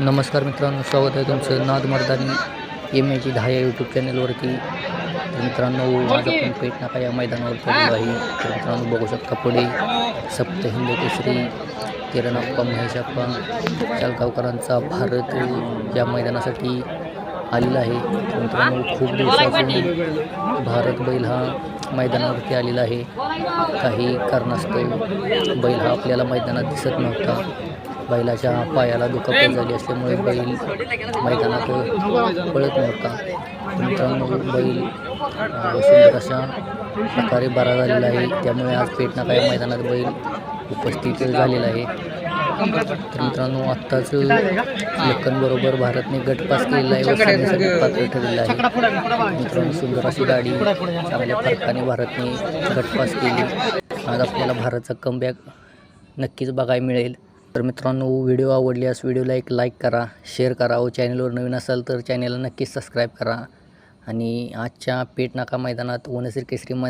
नमस्कार मित्रांनो स्वागत आहे तुमचं नाद मर्दानी एम एची दहा या यूट्यूब चॅनलवरती तर मित्रांनो आज आपण पेट नाका या मैदानावर आलेलो आहे. तर मित्रांनो बघू शकता पुढे सप्त हिंद केसरी किरणप्पा महेशप्पा चालगावकरांचा भारत या मैदानासाठी आलेला आहे. तर मित्रांनो खूप दिवसातून भारत बैल हा मैदानावरती आलेला आहे. काही कारणास्तव बैल हा आपल्याला मैदानात दिसत नव्हता. बैलाच्या पायाला दुखापत झाली असल्यामुळे बैल मैदानात पळत नव्हता. मित्रांनो बैल सुंदर अशा प्रकारे बरा झालेला आहे. त्यामुळे आज पेटनाका काही मैदानात बैल उपस्थित झालेला आहे. तर मित्रांनो आत्ताच लक्कनबरोबर भारतने गट पास केलेला आहे व सेमीसाठी पात्र ठरलेला आहे. मित्रांनो सुंदर अशी गाडी चांगल्या फरकाने भारतने गट पास केली. आज आपल्याला भारतचा कमबॅक नक्कीच बघायला मिळेल. तर मित्रांनो व्हिडिओ आवडल्यास व्हिडिओला एक लाईक करा शेअर करा. हो, व चॅनलवर नवीन असाल तर चॅनलला नक्कीच सबस्क्राईब करा. आणि आजच्या पेटनाका मैदानात वनसीर केसरी मै